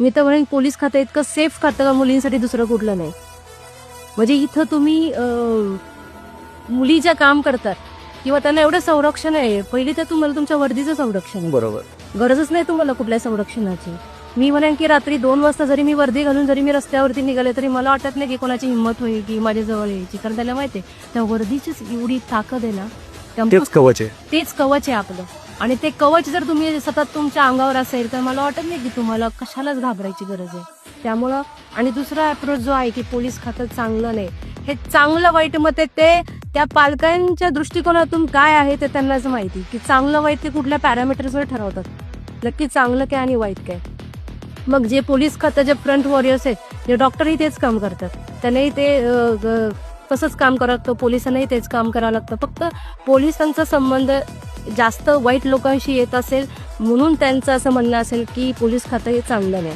मी तर म्हणेन पोलीस खातं इतकं सेफ खातं का मुलींसाठी दुसरं कुठलं नाही. म्हणजे इथं तुम्ही मुली ज्या काम करतात किंवा त्यांना एवढं संरक्षण आहे पहिली तर तुम्हाला तुमच्या वर्दीचं संरक्षण बरोबर. गरजच नाही तुम्हाला कुठल्या संरक्षणाची. मी म्हणेन की रात्री दोन वाजता जरी मी वर्दी घालून जरी मी रस्त्यावरती निघाले तरी मला वाटत नाही की कोणाची हिंमत होईल की माझ्या जवळ यायची. कारण त्याला माहिती आहे त्या वर्दीचीच एवढी ताकद आहे ना तेच कवच आहे. तेच कवच आहे आपलं. आणि ते कवच जर तुम्ही सतत तुमच्या अंगावर असेल तर मला वाटत नाही की तुम्हाला कशालाच घाबरायची गरज आहे. त्यामुळं आणि दुसरा अप्रोच जो आहे की पोलीस खातं चांगलं नाही. हे चांगलं वाईट मते ते त्या पालकांच्या दृष्टिकोनातून काय आहे ते त्यांनाच माहिती. की चांगलं वाईट ते कुठल्या पॅरामीटर्सवर ठरवतात. नक्की चांगलं काय आणि वाईट काय. मग जे पोलीस खातं जे फ्रंट वॉरियर्स आहेत जे डॉक्टरही तेच काम करतात. त्यांनाही ते तसंच काम करावं लागतं. पोलिसांनाही तेच काम करावं लागतं. फक्त पोलिसांचा संबंध जास्त वाईट लोकांशी येत असेल म्हणून त्यांचं असं म्हणणं असेल की पोलीस खातं हे चांगलं नाही.